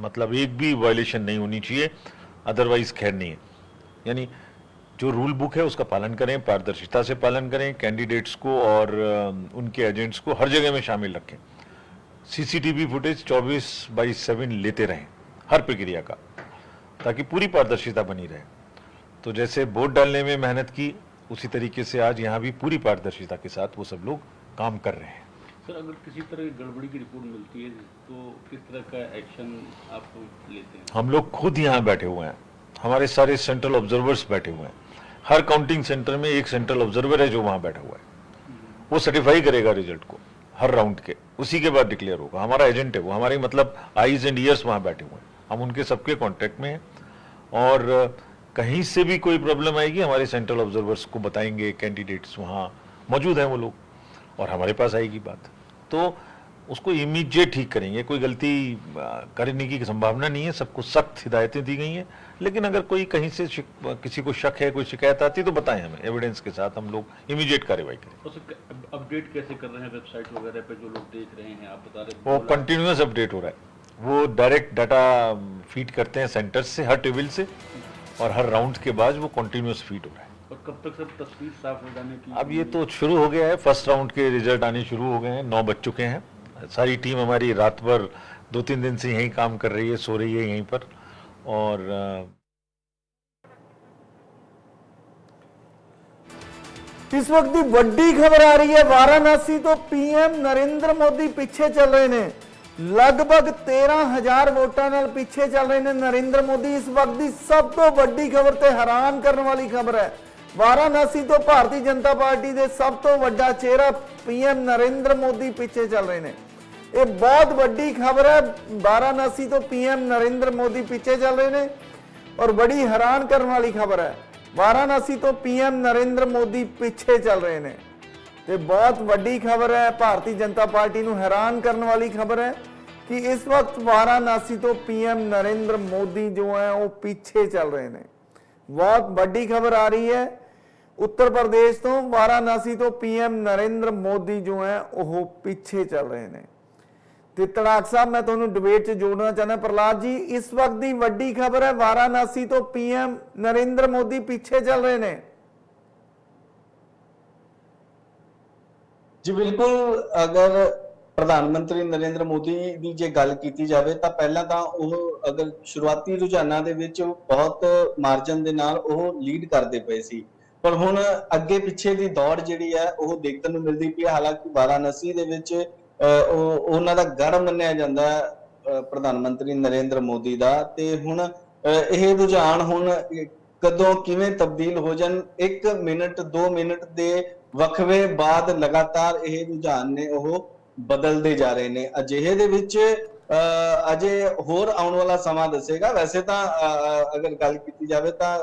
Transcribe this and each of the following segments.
मतलब एक भी वायलेशन नहीं होनी चाहिए अदरवाइज़ खैर नहीं है। यानी जो रूल बुक है, उसका पालन करें, पारदर्शिता से पालन करें कैंडिडेट्स को और उनके एजेंट्स को हर जगह में शामिल रखें। सीसीटीवी फुटेज 24 बाई 7 लेते रहें, हर प्रक्रिया का, ताकि पूरी पारदर्शिता बनी रहे। तो जैसे वोट डालने में मेहनत की, उसी तरीके से आज यहाँ भी पूरी पारदर्शिता के साथ वो सब लोग काम कर रहे हैं। सर, अगर किसी तरह की गड़बड़ी की रिपोर्ट मिलती है तो किस तरह का एक्शन आप लेते हैं? हम लोग खुद यहाँ बैठे हुए हैं। हमारे सारे सेंट्रल ऑब्जर्वर्स बैठे हुए हैं। हर काउंटिंग सेंटर में एक सेंट्रल ऑब्जर्वर है जो वहाँ बैठा हुआ है। वो सर्टिफाई करेगा रिज़ल्ट को, हर राउंड के। उसी के बाद डिक्लेयर होगा। हमारा एजेंट है वो। हमारे मतलब आईज एंड ईयर्स वहाँ बैठे हुए हैं। हम उनके सबके कॉन्टेक्ट में हैं। और कहीं से भी कोई प्रॉब्लम आएगी, हमारे सेंट्रल ऑब्जर्वर्स को बताएँगे कैंडिडेट्स वहाँ मौजूद हैं वो लोग। और हमारे पास आएगी बात। तो उसको इमीडिएट ठीक करेंगे। कोई गलती करने की संभावना नहीं है। सबको सख्त हिदायतें दी गई हैं। लेकिन अगर कोई कहीं से किसी को शक है कोई शिकायत आती है तो बताएँ हमें। एविडेंस के साथ हम लोग इमीडिएट कार्रवाई करें। अपडेट कैसे कर रहे हैं वेबसाइट वगैरह पे जो लोग देख रहे हैं? आप बता रहे वो कंटिन्यूस अपडेट हो रहा है। वो डायरेक्ट डाटा फ़ीड करते हैं सेंटर से हर टेबल से। और हर राउंड के बाद वो कंटिन्यूस फ़ीड हो रहा है। और कब तक सर तस्वीर साफ हो जाने की अब ये तो शुरू हो गया है फर्स्ट राउंड के रिजल्ट आने शुरू हो गए हैं नौ बज चुके हैं सारी टीम हमारी रात भर दो तीन दिन से यहीं काम कर रही है सो रही है यहीं पर और अ, ਇਸ ਵਕਤ ਦੀ ਵੱਡੀ ਖਬਰ ਆ ਰਹੀ ਹੈ ਵਾਰਾਣਸੀ ਤੋਂ ਪੀਐਮ ਨਰਿੰਦਰ ਮੋਦੀ ਪਿੱਛੇ ਚੱਲ ਰਹੇ ਨੇ ਲਗਭਗ 13000 ਵੋਟਾਂ ਨਾਲ ਪਿੱਛੇ ਚੱਲ ਰਹੇ ਨੇ ਨਰਿੰਦਰ ਮੋਦੀ ਇਸ ਵਕਤ ਦੀ ਸਭ ਤੋਂ ਵੱਡੀ ਖਬਰ ਤੇ ਹੈਰਾਨ ਕਰਨ ਵਾਲੀ ਖਬਰ ਹੈ ਵਾਰਾਣਸੀ ਤੋਂ ਭਾਰਤੀ ਜਨਤਾ ਪਾਰਟੀ ਦੇ ਸਭ ਤੋਂ ਵੱਡਾ ਚਿਹਰਾ ਪੀਐਮ ਨਰਿੰਦਰ ਮੋਦੀ ਪਿੱਛੇ ਚੱਲ ਰਹੇ ਨੇ। ਇਹ ਬਹੁਤ ਵੱਡੀ ਖਬਰ ਹੈ, ਵਾਰਾਣਸੀ ਤੋਂ ਪੀਐਮ ਨਰਿੰਦਰ ਮੋਦੀ ਪਿੱਛੇ ਚੱਲ ਰਹੇ ਨੇ ਔਰ ਬੜੀ ਹੈਰਾਨ ਕਰਨ ਵਾਲੀ ਖਬਰ ਹੈ, ਵਾਰਾਣਸੀ ਤੋਂ ਪੀਐਮ ਨਰਿੰਦਰ ਮੋਦੀ ਪਿੱਛੇ ਚੱਲ ਰਹੇ ਨੇ। ਤੇ ਬਹੁਤ ਵੱਡੀ ਖਬਰ ਹੈ, ਭਾਰਤੀ ਜਨਤਾ ਪਾਰਟੀ ਨੂੰ ਹੈਰਾਨ ਕਰਨ ਵਾਲੀ ਖਬਰ ਹੈ ਕਿ ਇਸ ਵਕਤ ਵਾਰਾਣਸੀ ਤੋਂ ਪੀਐਮ ਨਰਿੰਦਰ ਮੋਦੀ ਜੋ ਹੈ, ਉਹ ਪਿੱਛੇ ਚੱਲ ਰਹੇ ਨੇ। ਬਹੁਤ ਵੱਡੀ ਖਬਰ ਆ ਰਹੀ ਹੈ ਉੱਤਰ ਪ੍ਰਦੇਸ਼ ਤੋਂ ਵਾਰਾਣਸੀ ਤੋਂ ਪੀਐਮ ਨਰਿੰਦਰ ਮੋਦੀ ਜੋ ਹੈ, ਉਹ ਪਿੱਛੇ ਚੱਲ ਰਹੇ ਨੇ। ਤੇ ਤੜਾਕ ਸਾਹਿਬ, ਮੈਂ ਤੁਹਾਨੂੰ ਡਿਬੇਟ 'ਚ ਜੋੜਨਾ ਚਾਹੁੰਦਾ ਪ੍ਰਲਾਦ ਜੀ, ਇਸ ਵਕਤ ਦੀ ਵੱਡੀ ਖਬਰ ਹੈ, ਵਾਰਾਣਸੀ ਤੋਂ ਪੀਐਮ ਨਰਿੰਦਰ ਮੋਦੀ ਪਿੱਛੇ ਚੱਲ ਰਹੇ ਨੇ। ਜੀ, ਬਿਲਕੁਲ, ਅਗਰ ਪ੍ਰਧਾਨ ਮੰਤਰੀ ਨਰਿੰਦਰ ਮੋਦੀ ਦੀ ਜੇ ਗੱਲ ਕੀਤੀ ਜਾਵੇ, ਤਾਂ ਪਹਿਲਾਂ ਤਾਂ ਉਹ ਅਗਰ ਸ਼ੁਰੂਆਤੀ ਰੁਝਾਨਾਂ ਦੇ ਵਿੱਚ ਬਹੁਤ ਮਾਰਜਨ ਦੇ ਨਾਲ ਉਹ ਲੀਡ ਕਰਦੇ ਪਏ ਸੀ। ਪਰ ਹੁਣ ਅੱਗੇ ਪਿੱਛੇ ਦੀ ਦੌੜ ਜਿਹੜੀ ਹੈ ਉਹ ਦੇਖਣ ਨੂੰ ਮਿਲਦੀ ਪਈ ਹੈ। ਹਾਲਾਂਕਿ ਵਾਰਾਣਸੀ ਦੇ ਵਿੱਚ ਉਹ ਉਹਨਾਂ ਦਾ ਗੜ ਮੰਨਿਆ ਜਾਂਦਾ ਪ੍ਰਧਾਨ ਮੰਤਰੀ ਨਰਿੰਦਰ ਮੋਦੀ ਦਾ। ਤੇ ਹੁਣ ਇਹ ਰੁਝਾਨ ਹੁਣ ਕਦੋਂ ਕਿਵੇਂ ਤਬਦੀਲ ਹੋ ਜਾਣ 1 ਮਿੰਟ 2 ਮਿੰਟ ਦੇ ਵਕਫੇ ਬਾਅਦ ਲਗਾਤਾਰ ਇਹ ਰੁਝਾਨ ਨੇ ਉਹ ਬਦਲਦੇ ਜਾ ਰਹੇ ਨੇ। ਅਜਿਹੇ ਦੇ ਵਿੱਚ ਅਹ, ਅਜੇ ਹੋਰ ਆਉਣ ਵਾਲਾ ਸਮਾਂ ਦੱਸੇਗਾ। ਵੈਸੇ ਤਾਂ ਅਹ, ਅਗਰ ਗੱਲ ਕੀਤੀ ਜਾਵੇ ਤਾਂ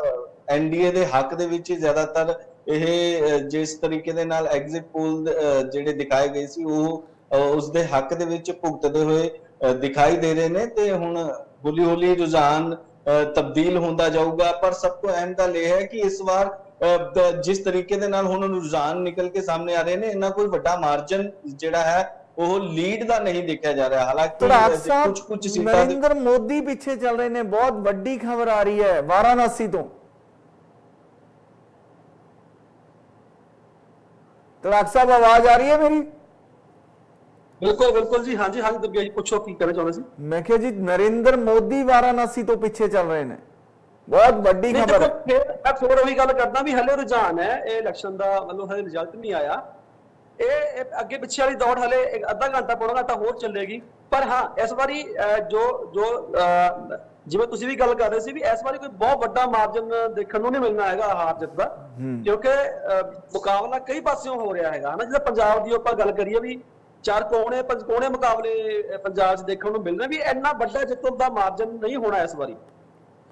ਐਨਡੀਏ ਦੇ ਹੱਕ ਦੇ ਵਿੱਚ ਹੀ ਜ਼ਿਆਦਾਤਰ ਇਹ ਜਿਸ ਤਰੀਕੇ ਦੇ ਨਾਲ ਐਗਜ਼ਿਟ ਪੋਲ ਜਿਹੜੇ ਦਿਖਾਏ ਗਏ ਸੀ ਉਹ ਉਸ ਦੇ ਹੱਕ ਦੇ ਵਿੱਚ ਭੁਗਤਦੇ ਹੋਏ ਦਿਖਾਈ ਦੇ ਰਹੇ ਨੇ ਤੇ ਹੁਣ ਹੌਲੀ ਹੌਲੀ ਰੁਝਾਨ ਤਬਦੀਲ ਹੁੰਦਾ ਜਾਊਗਾ। ਪਰ ਸਭ ਤੋਂ ਅਹਿਮ ਗੱਲ ਇਹ ਹੈ ਕਿ ਇਸ ਵਾਰ ਜਿਸ ਤਰੀਕੇ ਦੇ ਨਾਲ ਹੁਣ ਰੁਝਾਨ ਨਿਕਲ ਕੇ ਸਾਹਮਣੇ ਆ ਰਹੇ ਨੇ ਇਹਨਾਂ ਕੋਈ ਵੱਡਾ ਮਾਰਜਨ ਜਿਹੜਾ ਹੈ ਉਹ ਲੀਡ ਦਾ ਨਹੀਂ ਦੇਖਿਆ ਜਾ ਰਿਹਾ। ਹਾਲਾਂਕਿ ਕੁਝ ਕੁਝ ਸੀਟਾਂ ਨਰਿੰਦਰ ਮੋਦੀ ਪਿੱਛੇ ਚੱਲ ਰਹੇ ਨੇ। ਬਹੁਤ ਵੱਡੀ ਖਬਰ ਆ ਰਹੀ ਹੈ ਵਾਰਾਣਸੀ ਤੋਂ। ਤੜਾਕ ਸਾਹਿਬ ਆਵਾਜ਼ ਆ ਰਹੀ ਹੈ ਮੇਰੀ? ਬਿਲਕੁਲ ਬਿਲਕੁਲ ਜੀ। ਹਾਂਜੀ ਹਾਂਜੀ ਦੁਰਗੇਸ਼ ਜੀ ਪੁੱਛੋ ਕੀ ਕਹਿਣਾ ਚਾਹੁੰਦੇ ਸੀ? ਮੈਂ ਕਿਹਾ ਜੀ ਨਰਿੰਦਰ ਮੋਦੀ ਵਾਰਾਣਸੀ ਤੋਂ ਪਿੱਛੇ ਚੱਲ ਰਹੇ ਨੇ। ਬਹੁਤ ਵੱਡੀ ਖਬਰ ਫਿਰ ਮੈਂ ਫਿਰ ਉਹੀ ਗੱਲ ਕਰਦਾ ਵੀ ਹਲੇ ਰੁਝਾਨ ਹੈ ਇਹ ਇਲੈਕਸ਼ਨ ਦਾ ਮਤਲਬ ਹਲੇ ਰਿਜ਼ਲਟ ਨਹੀਂ ਆਇਆ। ਇਹ ਅੱਗੇ ਪਿੱਛੇ ਵਾਲੀ ਦੌੜ ਹਲੇ ਇੱਕ ਅੱਧਾ ਘੰਟਾ ਪੌਣਾ ਘੰਟਾ ਹੋਰ ਚੱਲੇਗੀ। ਪਰ ਹਾਂ ਇਸ ਵਾਰੀ ਜੋ ਜੋ ਜਿਵੇਂ ਤੁਸੀਂ ਵੀ ਗੱਲ ਕਰ ਰਹੇ ਸੀ ਵੀ ਇਸ ਵਾਰੀ ਕੋਈ ਬਹੁਤ ਵੱਡਾ ਮਾਰਜਨ ਦੇਖਣ ਨੂੰ ਨਹੀਂ ਮਿਲਣਾ ਹੈਗਾ ਹਾਰ ਜਿੱਤ ਦਾ। ਕਿਉਂਕਿ ਮੁਕਾਬਲਾ ਕਈ ਪਾਸਿਓਂ ਹੋ ਰਿਹਾ ਹੈਗਾ। ਹਨਾ ਜਿਵੇਂ ਪੰਜਾਬ ਦੀ ਆਪਾਂ ਗੱਲ ਕਰੀਏ ਵੀ ਚਾਰ ਕੋਣੇ ਪੰਜ ਕੋਣੇ ਮੁਕਾਬਲੇ ਪੰਜਾਬ 'ਚ ਦੇਖਣ ਨੂੰ ਮਿਲਣਾ ਵੀ ਇੰਨਾ ਵੱਡਾ ਜਿੱਤਣ ਦਾ ਮਾਰਜਨ ਨਹੀਂ ਹੋਣਾ ਇਸ ਵਾਰੀ।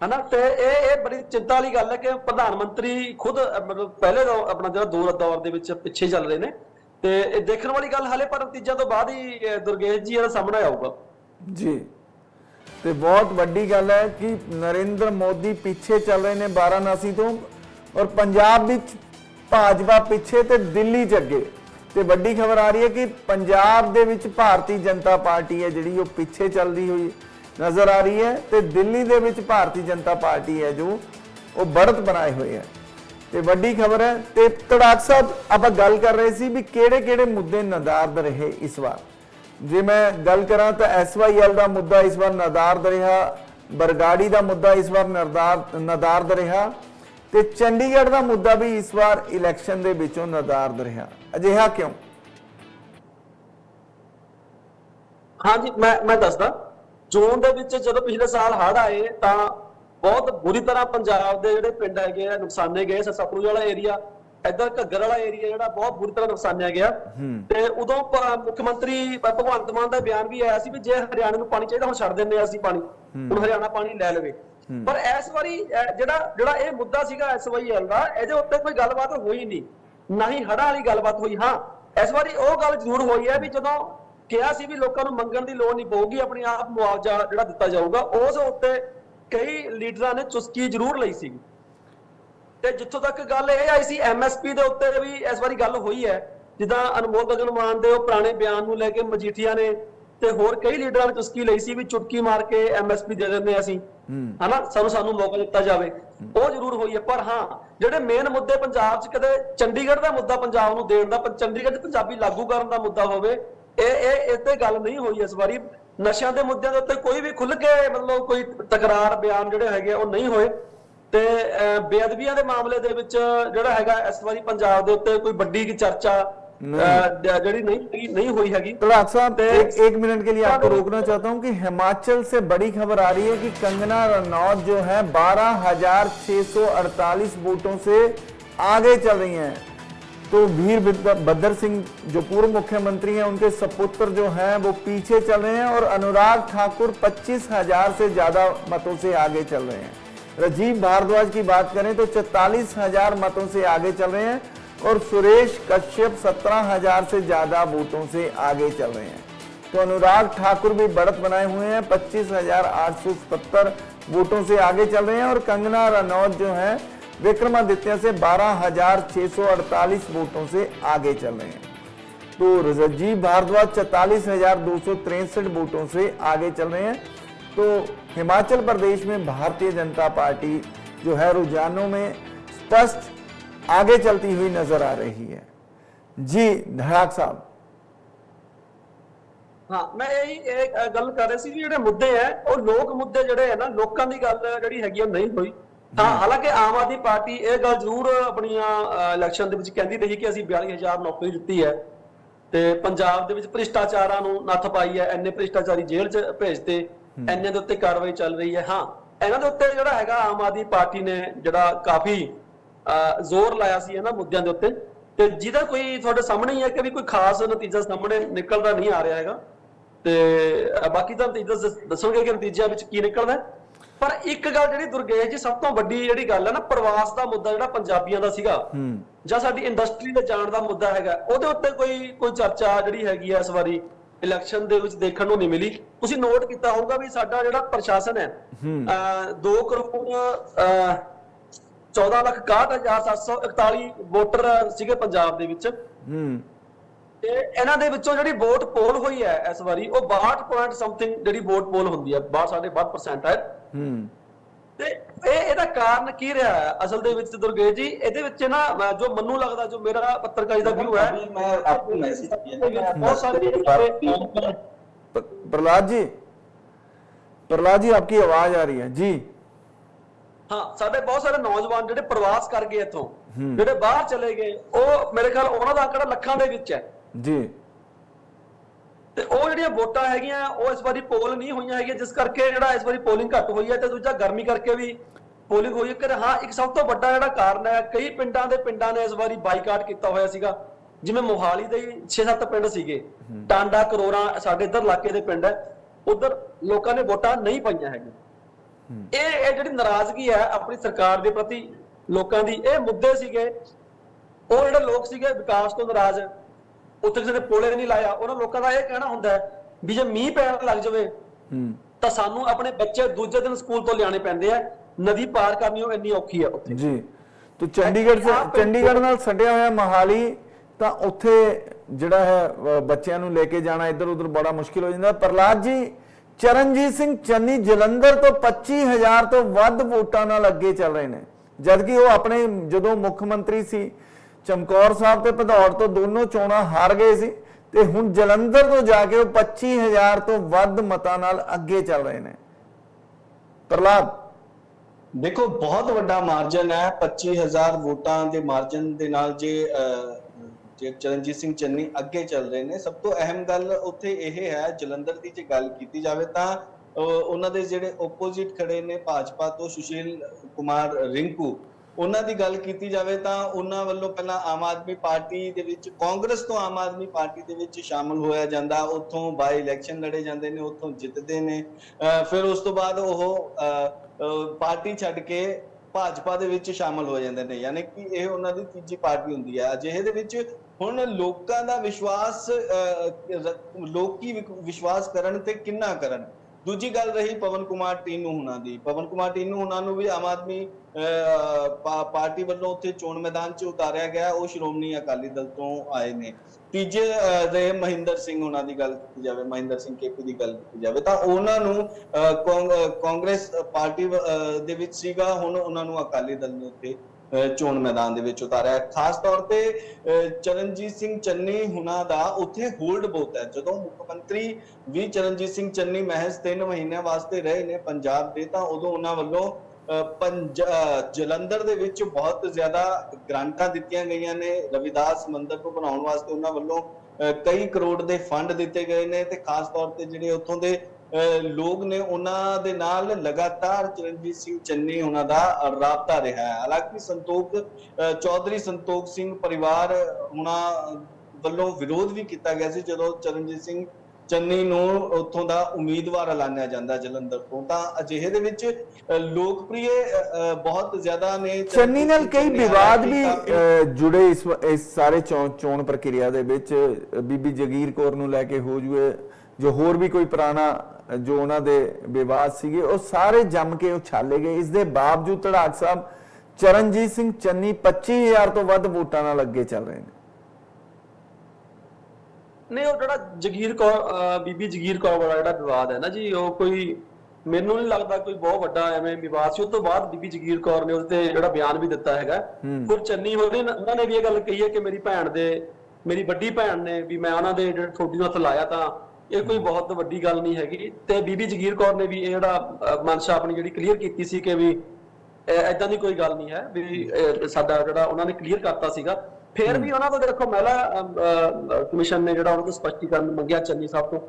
ਹਨਾ ਤੇ ਇਹ ਇਹ ਬੜੀ ਚਿੰਤਾ ਵਾਲੀ ਗੱਲ ਹੈ ਕਿ ਪ੍ਰਧਾਨ ਮੰਤਰੀ ਖੁਦ ਮਤਲਬ ਪਹਿਲੇ ਦੌਰ ਆਪਣਾ ਜਿਹੜਾ ਦੌਰ ਦੌਰ ਦੇ ਵਿੱਚ ਪਿੱਛੇ ਚੱਲ ਰਹੇ ਨੇ। ਤੇ ਇਹ ਦੇਖਣ ਵਾਲੀ ਗੱਲ ਹਲੇ ਪਰ ਨਤੀਜਾ ਤੋਂ ਬਾਅਦ ਹੀ ਦੁਰਗੇਸ਼ ਜੀ ਇਹਦਾ ਸਾਹਮਣੇ ਆਊਗਾ। ਜੀ। ਤੇ ਬਹੁਤ ਵੱਡੀ ਗੱਲ ਹੈ ਕਿ ਨਰਿੰਦਰ ਮੋਦੀ ਪਿੱਛੇ ਚੱਲ ਰਹੇ ਨੇ ਵਾਰਾਣਸੀ ਤੋਂ ਔਰ ਪੰਜਾਬ ਵਿੱਚ ਭਾਜਪਾ ਪਿੱਛੇ ਤੇ ਦਿੱਲੀ 'ਚ ਅੱਗੇ। ਤੇ ਵੱਡੀ ਖਬਰ ਆ ਰਹੀ ਹੈ ਕਿ ਪੰਜਾਬ ਦੇ ਵਿੱਚ ਭਾਰਤੀ ਜਨਤਾ ਪਾਰਟੀ ਹੈ ਜਿਹੜੀ ਉਹ ਪਿੱਛੇ ਚੱਲਦੀ ਹੋਈ ਨਜ਼ਰ ਆ ਰਹੀ ਹੈ ਤੇ ਦਿੱਲੀ ਦੇ ਵਿੱਚ ਭਾਰਤੀ ਜਨਤਾ ਪਾਰਟੀ ਹੈ ਜੋ ਉਹ ਬੜਤ ਬਣਾਏ ਹੋਏ ਹੈ। ਤੇ ਵੱਡੀ ਖਬਰ ਹੈ ਤੇ ਤੜਾਕ ਸਾਹਿਬ ਆਪਾਂ ਗੱਲ ਕਰ ਰਹੇ ਸੀ ਵੀ ਕਿਹੜੇ ਕਿਹੜੇ ਮੁੱਦੇ ਨਦਾਰਦ ਰਹੇ ਇਸ ਵਾਰ? ਜੇ ਮੈਂ ਗੱਲ ਕਰਾਂ ਤਾਂ ਐਸਵਾਈਐਲ ਦਾ ਮੁੱਦਾ ਇਸ ਵਾਰ ਨਦਾਰਦ ਰਿਹਾ, ਬਰਗਾੜੀ ਦਾ ਮੁੱਦਾ ਇਸ ਵਾਰ ਨਰਦਾਰ ਨਦਾਰਦ ਰਿਹਾ ਤੇ ਚੰਡੀਗੜ੍ਹ ਦਾ ਮੁੱਦਾ ਵੀ ਇਸ ਵਾਰ ਇਲੈਕਸ਼ਨ ਦੇ ਵਿੱਚੋਂ ਨਦਾਰਦ ਰਿਹਾ। ਅਜਿਹਾ ਕਿਉਂ? ਹਾਂਜੀ, ਮੈਂ ਮੈਂ ਦੱਸਦਾ। ਜੂਨ ਦੇ ਵਿੱਚ ਜਦੋਂ ਪਿਛਲੇ ਸਾਲ ਹੜ ਆਏ ਤਾਂ ਬਹੁਤ ਬੁਰੀ ਤਰ੍ਹਾਂ ਪੰਜਾਬ ਦੇ ਜਿਹੜੇ ਪਿੰਡ ਹੈਗੇ ਆ, ਨੁਕਸਾਨੇ ਗਏ ਸਤਲੁਜ ਵਾਲਾ ਏਰੀਆ ਇੱਧਰ ਘੱਗਰ ਵਾਲਾ ਏਰੀਆ ਜਿਹੜਾ ਬਹੁਤ ਬੁਰੀ ਤਰ੍ਹਾਂ ਨੁਕਸਾਨਿਆ ਗਿਆ। ਤੇ ਉਦੋਂ ਮੁੱਖ ਮੰਤਰੀ ਭਗਵੰਤ ਮਾਨ ਦਾ ਬਿਆਨ ਵੀ ਆਇਆ ਸੀ ਵੀ ਜੇ ਹਰਿਆਣਾ ਨੂੰ ਪਾਣੀ ਚਾਹੀਦਾ ਹੁਣ ਛੱਡ ਦਿੰਦੇ ਆ ਅਸੀਂ ਪਾਣੀ। ਹੁਣ ਹਰਿਆਣਾ ਪਾਣੀ ਲੈ ਲਵੇ। ਪਰ ਇਸ ਵਾਰੀ ਜਿਹੜਾ ਜਿਹੜਾ ਇਹ ਮੁੱਦਾ ਸੀਗਾ ਐਸਵਾਈਐਲ ਦਾ ਇਹਦੇ ਉੱਤੇ ਕੋਈ ਗੱਲਬਾਤ ਹੋਈ ਨਹੀਂ। ਨਾ ਹੀ ਹੜ੍ਹਾਂ ਵਾਲੀ ਗੱਲਬਾਤ ਹੋਈ ਹਾਂ। ਇਸ ਵਾਰੀ ਉਹ ਗੱਲ ਜ਼ਰੂਰ ਹੋਈ ਹੈ ਵੀ ਜਦੋਂ ਕਿਹਾ ਸੀ ਵੀ ਲੋਕਾਂ ਨੂੰ ਮੰਗਣ ਦੀ ਲੋੜ ਨਹੀਂ ਪਊਗੀ ਆਪਣੇ ਆਪ ਮੁਆਵਜ਼ਾ ਜਿਹੜਾ ਦਿੱਤਾ ਜਾਊਗਾ ਉਸ ਉੱਤੇ ਕਈ ਲੀਡਰਾਂ ਨੇ ਚੁਸਕੀ ਜ਼ਰੂਰ ਲਈ ਸੀ। ਤੇ ਜਿੱਥੋਂ ਤੱਕ ਗੱਲ ਇਹ ਆਈ ਸੀ ਐਮਐਸਪੀ ਦੇ ਉੱਤੇ ਵੀ ਇਸ ਵਾਰੀ ਗੱਲ ਹੋਈ ਹੈ। ਜਿੱਦਾਂ ਅਨਮੋਲ ਗਗਨ ਮਾਨ ਦੇ ਉਹ ਪੁਰਾਣੇ ਬਿਆਨ ਨੂੰ ਲੈ ਕੇ ਮਜੀਠੀਆ ਨੇ ਤੇ ਹੋਰ ਕਈ ਲੀਡਰਾਂ ਨੇ ਚੁਸਕੀ ਲਈ ਸੀ ਵੀ ਚੁਟਕੀ ਮਾਰ ਕੇ ਐਮਐਸਪੀ ਦੇ ਦਿੰਦੇ ਅਸੀਂ। ਹਨਾ? ਸਾਨੂੰ ਸਾਨੂੰ ਮੌਕਾ ਦਿੱਤਾ ਜਾਵੇ। ਉਹ ਜ਼ਰੂਰ ਹੋਈ ਹੈ। ਪਰ ਹਾਂ ਜਿਹੜੇ ਮੇਨ ਮੁੱਦੇ ਪੰਜਾਬ 'ਚ ਕਦੇ ਚੰਡੀਗੜ੍ਹ ਦਾ ਮੁੱਦਾ ਪੰਜਾਬ ਨੂੰ ਦੇਣ ਦਾ ਚੰਡੀਗੜ੍ਹ 'ਚ ਪੰਜਾਬੀ ਲਾਗੂ ਕਰਨ ਦਾ ਮੁੱਦਾ ਹੋਵੇ ਇਹ ਇਹ ਇਸ ਤੇ ਗੱਲ ਨਹੀਂ ਹੋਈ ਇਸ ਵਾਰੀ। ਨਸ਼ਿਆਂ ਦੇ ਮੁੱਦਿਆਂ ਦੇ ਉੱਤੇ ਕੋਈ ਵੀ ਖੁੱਲ ਕੇ ਮਤਲਬ ਕੋਈ ਤਕਰਾਰ ਬਿਆਨ ਜਿਹੜੇ ਹੈਗੇ ਉਹ ਨਹੀਂ ਹੋਏ। ਤੇ ਅਹ, ਬੇਅਦਬੀਆਂ ਦੇ ਮਾਮਲੇ ਦੇ ਵਿੱਚ ਜਿਹੜਾ ਹੈਗਾ ਇਸ ਵਾਰੀ ਪੰਜਾਬ ਦੇ ਉੱਤੇ ਕੋਈ ਵੱਡੀ ਚਰਚਾ ਅਹ, ਜ- ਜਿਹੜੀ ਨਹੀਂ नहीं हुई हैगी तड़ाक साहब ते- एक, एक मिनट के लिए आपको रोकना चाहता हूं कि हिमाचल से बड़ी खबर आ रही है कि कंगना रनौत जो है 12,648 वोटों से आगे चल रही हैं तो वीर भद्र भद्र सिंह जो पूर्व मुख्यमंत्री हैं उनके सपुत्र जो हैं वो पीछे चल रहे हैं और अनुराग ठाकुर 25,000 से ज्यादा मतों से आगे चल रहे हैं राजीव भारद्वाज की बात करें तो 44,000 मतों से आगे चल रहे हैं और सुरेश कश्यप 17,000 से ज़्यादा वोटों से आगे चल रहे हैं। तो अनुराग ठाकुर भी बढ़त बनाए हुए हैं 25,870 वोटों से आगे चल रहे हैं और कंगना रनौत जो है विक्रमादित्य से 12,648 वोटों से आगे चल रहे हैं। तो राजीव भारद्वाज चौतालीस हज़ार दो सौ तिरसठ वोटों से आगे चल रहे हैं। तो हिमाचल प्रदेश में भारतीय जनता पार्टी जो है रुझानों में स्पष्ट आगे चलती हुई नजर आ रही है जी धड़ाक साहब ਹਾਂ ਮੈਂ ਇਹੀ ਇਹ ਅ, ਗੱਲ ਕਰ ਰਿਹਾ ਸੀ ਵੀ ਜਿਹੜੇ ਮੁੱਦੇ ਹੈ ਉਹ ਲੋਕ ਮੁੱਦੇ ਜਿਹੜੇ ਹੈ ਨਾ ਲੋਕਾਂ ਦੀ ਗੱਲ ਜਿਹੜੀ ਹੈਗੀ ਉਹ ਨਹੀਂ ਹੋਈ ਹਾਂ ਹਾਲਾਂਕਿ ਆਮ ਆਦਮੀ ਪਾਰਟੀ ਇਹ ਗੱਲ ਜ਼ਰੂਰ ਆਪਣੀਆਂ ਇਲੈਕਸ਼ਨ ਦੇ ਵਿੱਚ ਕਹਿੰਦੀ ਰਹੀ ਕਿ ਅਸੀਂ 42000 ਨੌਕਰੀ ਦਿੱਤੀ ਹੈ ਤੇ ਪੰਜਾਬ ਦੇ ਵਿੱਚ ਭ੍ਰਿਸ਼ਟਾਚਾਰਾਂ ਨੂੰ ਨੱਥ ਪਾਈ ਹੈ ਐਨੇ ਭ੍ਰਿਸ਼ਟਾਚਾਰੀ ਜੇਲ੍ਹ 'ਚ ਭੇਜਤੇ ਐਨੇ ਦੇ ਉੱਤੇ ਕਾਰਵਾਈ ਚੱਲ ਰਹੀ ਹੈ। ਹਾਂ ਇਹਨਾਂ ਦੇ ਉੱਤੇ ਜਿਹੜਾ ਹੈਗਾ ਆਮ ਆਦਮੀ ਪਾਰਟੀ ਨੇ ਜਿਹੜਾ ਕਾਫੀ ਜ਼ੋਰ ਲਾਇਆ ਸੀ ਇਹਨਾਂ ਮੁੱਦਿਆਂ ਦੇ ਉੱਤੇ। ਤੇ ਜਿਹਦਾ ਕੋਈ ਤੁਹਾਡੇ ਸਾਹਮਣੇ ਹੀ ਹੈ ਕਿ ਵੀ ਕੋਈ ਖਾਸ ਨਤੀਜਾ ਸਾਹਮਣੇ ਨਿਕਲਦਾ ਨਹੀਂ ਆ ਰਿਹਾ ਹੈਗਾ। ਤੇ ਬਾਕੀ ਤਾਂ ਨਤੀਜਾ ਦੱਸ- ਦੱਸਣਗੇ ਕਿ ਨਤੀਜਿਆਂ ਵਿੱਚ ਕੀ ਨਿਕਲਦਾ। ਪਰ ਇੱਕ ਗੱਲ ਜਿਹੜੀ ਦੁਰਗੇਸ਼ ਜੀ ਸਭ ਤੋਂ ਵੱਡੀ ਜਿਹੜੀ ਗੱਲ ਹੈ ਨਾ ਪ੍ਰਵਾਸ ਦਾ ਮੁੱਦਾ ਜਿਹੜਾ ਪੰਜਾਬੀਆਂ ਦਾ ਸੀਗਾ। ਜਾਂ ਸਾਡੀ ਇੰਡਸਟਰੀ ਦੇ ਜਾਣ ਦਾ ਮੁੱਦਾ ਹੈਗਾ। ਉਹਦੇ ਉੱਤੇ ਕੋਈ ਕੋਈ ਚਰਚਾ ਜਿਹੜੀ ਹੈਗੀ ਹੈ ਇਸ ਵਾਰੀ? ਇਲੈਕਸ਼ਨ ਦੇ ਵਿੱਚ ਦੇਖਣ ਨੂੰ ਨਹੀਂ ਮਿਲੀ। ਤੁਸੀਂ ਨੋਟ ਕੀਤਾ ਹੋਊਗਾ ਵੀ ਸਾਡਾ ਜਿਹੜਾ ਪ੍ਰਸ਼ਾਸਨ ਹੈ 2 ਕਰੋੜ 14 ਲੱਖ 61741 ਵੋਟਰ ਸੀਗੇ ਪੰਜਾਬ ਦੇ ਵਿੱਚ। ਹੂੰ। ਤੇ ਇਹਨਾਂ ਦੇ ਵਿੱਚੋਂ ਜਿਹੜੀ ਵੋਟ ਪੋਲ ਹੋਈ ਹੈ ਇਸ ਵਾਰੀ ਉਹ 62. ਸਮਥਿੰਗ ਜਿਹੜੀ ਵੋਟ ਪੋਲ ਹੁੰਦੀ ਹੈ 62 62% ਹੈ। ਹੂੰ। ਤੇ ਇਹ ਇਹਦਾ ਕਾਰਨ ਕੀ ਰਿਹਾ? ਹੈ ਅਸਲ ਦੇ ਵਿੱਚ ਦੁਰਗੇ ਜੀ ਇਹਦੇ ਵਿੱਚ ਨਾ ਜੋ ਮੈਨੂੰ ਲੱਗਦਾ ਜੋ ਮੇਰਾ ਪੱਤਰਕਾਰੀ ਦਾ ਵਿਊ ਹੈ ਪ੍ਰਲਾਦ ਜੀ। ਪ੍ਰਲਾਦ ਜੀ ਆਪਕੀ ਆਵਾਜ਼ ਆ ਰਹੀ ਹੈ। ਜੀ। ਹਾਂ ਸਾਡੇ ਬਹੁਤ ਸਾਰੇ ਨੌਜਵਾਨ ਜਿਹੜੇ ਪ੍ਰਵਾਸ ਕਰ ਗਏ ਇੱਥੋਂ ਜਿਹੜੇ ਬਾਹਰ ਚਲੇ ਗਏ ਉਹ ਮੇਰੇ ਖਿਆਲ ਉਹਨਾਂ ਦਾ ਅੰਕੜਾ ਲੱਖਾਂ ਦੇ ਵਿੱਚ ਹੈ। ਜੀ। ਤੇ ਉਹ ਜਿਹੜੀਆਂ ਵੋਟਾਂ ਹੈਗੀਆਂ ਉਹ ਇਸ ਵਾਰੀ ਪੋਲ ਨਹੀਂ ਹੋਈਆਂ ਹੈਗੀਆਂ ਜਿਸ ਕਰਕੇ ਜਿਹੜਾ ਇਸ ਵਾਰੀ ਪੋਲਿੰਗ ਘੱਟ ਹੋਈ ਹੈ ਤੇ ਦੂਜਾ ਗਰਮੀ ਕਰਕੇ ਵੀ ਪੋਲਿੰਗ ਹੋਈ ਹੈ। ਕਿ ਹਾਂ ਇੱਕ ਸਭ ਤੋਂ ਵੱਡਾ ਜਿਹੜਾ ਕਾਰਨ ਹੈ ਕਈ ਪਿੰਡਾਂ ਦੇ ਪਿੰਡਾਂ ਨੇ ਇਸ ਵਾਰੀ ਬਾਈਕਾਟ ਕੀਤਾ ਹੋਇਆ ਸੀਗਾ। ਜਿਵੇਂ ਮੋਹਾਲੀ ਦੇ 6-7 ਪਿੰਡ ਸੀਗੇ। ਟਾਂਡਾ ਕਰੋਰਾ ਸਾਡੇ ਇੱਧਰ ਇਲਾਕੇ ਦੇ ਪਿੰਡ ਹੈ। ਉਧਰ ਲੋਕਾਂ ਨੇ ਵੋਟਾਂ ਨਹੀਂ ਪਾਈਆਂ ਹੈਗੀਆਂ। ਇਹ ਇਹ ਜਿਹੜੀ ਨਾਰਾਜ਼ਗੀ ਹੈ ਆਪਣੀ ਸਰਕਾਰ ਦੇ ਪ੍ਰਤੀ ਲੋਕਾਂ ਦੀ ਇਹ ਮੁੱਦੇ ਸੀਗੇ। ਉਹ ਜਿਹੜੇ ਲੋਕ ਸੀਗੇ ਵਿਕਾਸ ਤੋਂ ਨਾਰਾਜ਼। ਉੱਥੇ ਕਿਸੇ ਨੇ ਪੋਲੇ ਨਹੀਂ ਲਾਇਆ। ਉਹਨਾਂ ਲੋਕਾਂ ਦਾ ਇਹ ਕਹਿਣਾ ਹੁੰਦਾ ਹੈ ਵੀ ਜੇ ਮੀਂਹ ਪੈਣ ਲੱਗ ਜਾਵੇ ਹੂੰ। ਤਾਂ ਸਾਨੂੰ ਆਪਣੇ ਬੱਚੇ ਦੂਜੇ ਦਿਨ ਸਕੂਲ ਤੋਂ ਲਿਆਣੇ ਪੈਂਦੇ ਆ। ਨਦੀ ਪਾਰ ਕਰਨੀ ਉਹ ਇੰਨੀ ਔਖੀ ਆ ਉੱਥੇ। ਜੀ। ਤੇ ਚੰਡੀਗੜ੍ਹ ਚੰਡੀਗੜ੍ਹ ਨਾਲ ਸੱਡਿਆ ਹੋਇਆ ਮਹਾਲੀ ਤਾਂ ਉੱਥੇ ਜਿਹੜਾ ਹੈ ਬੱਚਿਆਂ ਨੂੰ ਲੈ ਕੇ ਜਾਣਾ ਇੱਧਰ ਉੱਧਰ ਬੜਾ ਮੁਸ਼ਕਿਲ ਹੋ ਜਾਂਦਾ। ਪ੍ਰਲਾਦ ਜੀ ਚਰਨਜੀਤ ਸਿੰਘ ਚੰਨੀ ਜਲੰਧਰ ਤੋਂ 25000 ਤੋਂ ਵੱਧ ਵੋਟਾਂ ਨਾਲ ਅੱਗੇ ਚੱਲ ਰਹੇ ਨੇ। ਜਦਕਿ ਉਹ ਆਪਣੇ ਜਦੋਂ ਮੁੱਖ ਮੰਤਰੀ ਸੀ ਚਮਕੌਰ ਸਾਹਿਬ ਤੇ ਭਦੌੜ ਤੋਂ ਦੋਨੋਂ ਚੋਣਾਂ ਹਾਰ ਗਏ ਸੀ ਤੇ ਹੁਣ ਜਲੰਧਰ ਤੋਂ ਜਾ ਕੇ ਉਹ 25000 ਤੋਂ ਵੱਧ ਮਤਾਂ ਨਾਲ ਅੱਗੇ ਚੱਲ ਰਹੇ ਨੇ। ਪ੍ਰਲਾਦ ਦੇਖੋ ਬਹੁਤ ਵੱਡਾ ਮਾਰਜਨ ਹੈ। 25000 ਵੋਟਾਂ ਦੇ ਮਾਰਜਨ ਦੇ ਨਾਲ ਜੇ ਜੇ ਚਰਨਜੀਤ ਸਿੰਘ ਚੰਨੀ ਅੱਗੇ ਚੱਲ ਰਹੇ ਨੇ ਸਭ ਤੋਂ ਅਹਿਮ ਗੱਲ ਉੱਥੇ ਇਹ ਹੈ ਜਲੰਧਰ ਦੀ ਜੇ ਗੱਲ ਕੀਤੀ ਜਾਵੇ ਤਾਂ ਅਹ, ਉਹਨਾਂ ਦੇ ਜਿਹੜੇ ਆਪੋਜ਼ਿਟ ਖੜੇ ਨੇ ਭਾਜਪਾ ਤੋਂ ਸੁਸ਼ੀਲ ਕੁਮਾਰ ਰਿੰਕੂ ਉਹਨਾਂ ਦੀ ਗੱਲ ਕੀਤੀ ਜਾਵੇ ਤਾਂ ਉਹਨਾਂ ਵੱਲੋਂ ਪਹਿਲਾਂ ਆਮ ਆਦਮੀ ਪਾਰਟੀ ਦੇ ਵਿੱਚ ਕਾਂਗਰਸ ਤੋਂ ਆਮ ਆਦਮੀ ਪਾਰਟੀ ਦੇ ਵਿੱਚ ਸ਼ਾਮਲ ਹੋਇਆ ਜਾਂਦਾ। ਉੱਥੋਂ ਬਾਈ ਇਲੈਕਸ਼ਨ ਲੜੇ ਜਾਂਦੇ ਨੇ ਉੱਥੋਂ ਜਿੱਤਦੇ ਨੇ। ਅਹ, ਫਿਰ ਉਸ ਤੋਂ ਬਾਅਦ ਉਹ ਪਾਰਟੀ ਛੱਡ ਕੇ ਭਾਜਪਾ ਦੇ ਵਿੱਚ ਸ਼ਾਮਲ ਹੋ ਜਾਂਦੇ ਨੇ। ਯਾਨੀ ਕਿ ਇਹ ਉਹਨਾਂ ਦੀ ਤੀਜੀ ਪਾਰਟੀ ਹੁੰਦੀ ਹੈ ਅਜਿਹੇ ਦੇ ਵਿੱਚ ਹੁਣ ਲੋਕਾਂ ਦਾ ਵਿਸ਼ਵਾਸ ਅਹ, ਲੋਕੀ ਵਿਸ਼ਵਾਸ ਕਰਨ ਤੇ ਕਿੰਨਾ ਕਰਨ? ਦੂਜੀ ਗੱਲ ਰਹੀ ਪਵਨ ਕੁਮਾਰ ਟੀਨੂ ਹੁਣਾਂ ਦੀ। ਪਵਨ ਕੁਮਾਰ ਟੀਨੂ ਹੁਣਾਂ ਨੂੰ ਵੀ ਆਮ ਆਦਮੀ ਪਾਰਟੀ ਵੱਲੋਂ ਉੱਥੇ ਚੋਣ ਮੈਦਾਨ 'ਚ ਉਤਾਰਿਆ ਗਿਆ। ਉਹ ਸ਼੍ਰੋਮਣੀ ਅਕਾਲੀ ਦਲ ਤੋਂ ਆਏ ਨੇ। ਤੀਜੇ ਅਹ, ਰਹੇ ਮਹਿੰਦਰ ਸਿੰਘ ਉਹਨਾਂ ਦੀ ਗੱਲ ਕੀਤੀ ਜਾਵੇ ਮਹਿੰਦਰ ਸਿੰਘ ਕੇਪੀ ਦੀ ਗੱਲ ਕੀਤੀ ਜਾਵੇ ਤਾਂ ਉਹਨਾਂ ਨੂੰ ਅਹ, ਕਾਂਗ- ਕਾਂਗਰਸ ਪਾਰਟੀ ਦੇ ਵਿੱਚ ਸੀਗਾ। ਹੁਣ ਉਹਨਾਂ ਨੂੰ ਅਕਾਲੀ ਦਲ ਨੇ ਉੱਥੇ ਚੋਣ ਮੈਦਾਨ ਦੇ ਵਿੱਚ ਉਤਾਰਿਆ ਖਾਸ ਤੌਰ ਤੇ ਚਰਨਜੀਤ ਸਿੰਘ ਚੰਨੀ ਹੁਣਾਂ ਦਾ ਉੱਥੇ ਹੋਲਡ ਬਹੁਤ ਹੈ। ਜਦੋਂ ਮੁੱਖ ਮੰਤਰੀ ਵੀ ਚਰਨਜੀਤ ਸਿੰਘ ਚੰਨੀ ਮਹਿਜ਼ 3 ਮਹੀਨਿਆਂ ਵਾਸਤੇ ਰਹੇ ਨੇ ਪੰਜਾਬ ਦੇ ਤਾਂ ਉਦੋਂ ਉਹਨਾਂ ਵੱਲੋਂ ਅਹ, ਪੰਜ ਜਲੰਧਰ ਦੇ ਵਿੱਚ ਬਹੁਤ ਜ਼ਿਆਦਾ ਗ੍ਰਾਂਟਾਂ ਦਿੱਤੀਆਂ ਗਈਆਂ ਨੇ। ਰਵਿਦਾਸ ਮੰਦਿਰ ਨੂੰ ਬਣਾਉਣ ਵਾਸਤੇ ਉਹਨਾਂ ਵੱਲੋਂ ਅਹ, ਕਈ ਕਰੋੜ ਦੇ ਫੰਡ ਦਿੱਤੇ ਗਏ ਨੇ। ਤੇ ਖਾਸ ਤੌਰ ਤੇ ਜਿਹੜੇ ਉੱਥੋਂ ਦੇ ਲੋਕ ਨੇ ਉਹਨਾਂ ਦੇ ਨਾਲ ਲਗਾਤਾਰ ਚਰਨਜੀਤ ਸਿੰਘ ਚੰਨੀ ਉਹਨਾਂ ਦਾ ਰਾਬਤਾ ਰਿਹਾ ਹੈ। ਹਾਲਾਂਕਿ ਸੰਤੋਖ ਚੌਧਰੀ ਸੰਤੋਖ ਸਿੰਘ ਪਰਿਵਾਰ ਉਹਨਾਂ ਵੱਲੋਂ ਵਿਰੋਧ ਵੀ ਕੀਤਾ ਗਿਆ ਸੀ ਜਦੋਂ ਚਰਨਜੀਤ ਸਿੰਘ ਚੰਨੀ ਨੂੰ ਉੱਥੋਂ ਦਾ ਉਮੀਦਵਾਰ ਐਲਾਨਿਆ ਜਾਂਦਾ ਜਲੰਧਰ ਤੋਂ। ਤਾਂ ਅਜਿਹੇ ਦੇ ਵਿੱਚ ਲੋਕਪ੍ਰਿਯ ਬਹੁਤ ਜ਼ਿਆਦਾ ਨੇ ਚੰਨੀ ਨਾਲ ਕਈ ਵਿਵਾਦ ਵੀ ਜੁੜੇ ਇਸ ਇਸ ਸਾਰੇ ਚੋਣ ਪ੍ਰਕਿਰਿਆ ਦੇ ਵਿੱਚ। ਬੀਬੀ ਜਗੀਰ ਕੌਰ ਨੂੰ ਲੈ ਕੇ ਹੋ ਜੂਏ ਜੋ ਹੋਰ ਵੀ ਕੋਈ ਪੁਰਾਣਾ ਜੋ ਉਹਨਾਂ ਦੇ ਵਿਵਾਦ ਸੀਗੇ ਉਹ ਸਾਰੇ ਜੰਮ ਕੇ ਉਛਾਲੇ ਗਏ। ਇਸ ਦੇ ਬਾਵਜੂਦ ਧੜਾਕ ਸਾਹਿਬ ਚਰਨਜੀਤ ਸਿੰਘ ਚੰਨੀ 25000 ਤੋਂ ਵੱਧ ਵੋਟਾਂ ਨਾਲ ਅੱਗੇ ਚੱਲ ਰਹੇ ਨੇ। ਨਹੀਂ ਉਹ ਜਿਹੜਾ ਜਗੀਰ ਕੌਰ ਬੀਬੀ ਜਗੀਰ ਕੌਰ ਵਾਲਾ ਜਿਹੜਾ ਵਿਵਾਦ ਹੈ ਨਾ ਜੀ ਉਹ ਕੋਈ ਮੈਨੂੰ ਨਹੀਂ ਲੱਗਦਾ ਕੋਈ ਬਹੁਤ ਵੱਡਾ ਐਵੇਂ ਵਿਵਾਦ ਸੀ। ਉਸ ਤੋਂ ਬਾਅਦ ਬੀਬੀ ਜਗੀਰ ਕੌਰ ਨੇ ਉਹਦੇ ਤੇ ਜਿਹੜਾ ਬਿਆਨ ਵੀ ਦਿੱਤਾ ਹੈਗਾ। ਗੁਰਚੰਨੀ ਹੋਣੀ ਉਹਨਾਂ ਨੇ ਵੀ ਇਹ ਗੱਲ ਕਹੀ ਹੈ ਕਿ ਮੇਰੀ ਭੈਣ ਦੇ ਮੇਰੀ ਵੱਡੀ ਭੈਣ ਨੇ ਵੀ ਮੈਂ ਉਹਨਾਂ ਦੇ ਜਿਹੜੇ ਠੋਡੀ ਨੂੰ ਹੱਥ ਲਾਇਆ ਤਾਂ ਇਹ ਕੋਈ ਬਹੁਤ ਵੱਡੀ ਗੱਲ ਨਹੀਂ ਹੈਗੀ ਤੇ ਬੀਬੀ ਜਗੀਰ ਕੌਰ ਨੇ ਵੀ ਇਹ ਜਿਹੜਾ ਮਨਸ਼ਾ ਆਪਣੀ ਜਿਹੜੀ ਕਲੀਅਰ ਕੀਤੀ ਸੀ ਕਿ ਵੀ ਐਦਾਂ ਦੀ ਕੋਈ ਗੱਲ ਨਹੀਂ ਹੈ ਵੀ ਸਾਡਾ ਜਿਹੜਾ ਉਹਨਾਂ ਨੇ ਕਲੀਅਰ ਕਰਤਾ ਸੀਗਾ ਫਿਰ ਵੀ ਉਹਨਾਂ ਤੋਂ ਦੇਖੋ ਮਹਿਲਾ ਕਮਿਸ਼ਨ ਨੇ ਜਿਹੜਾ ਉਹਨਾਂ ਤੋਂ ਸਪਸ਼ਟੀਕਰਨ ਮੰਗਿਆ ਚੰਨੀ ਸਾਹਿਬ ਤੋਂ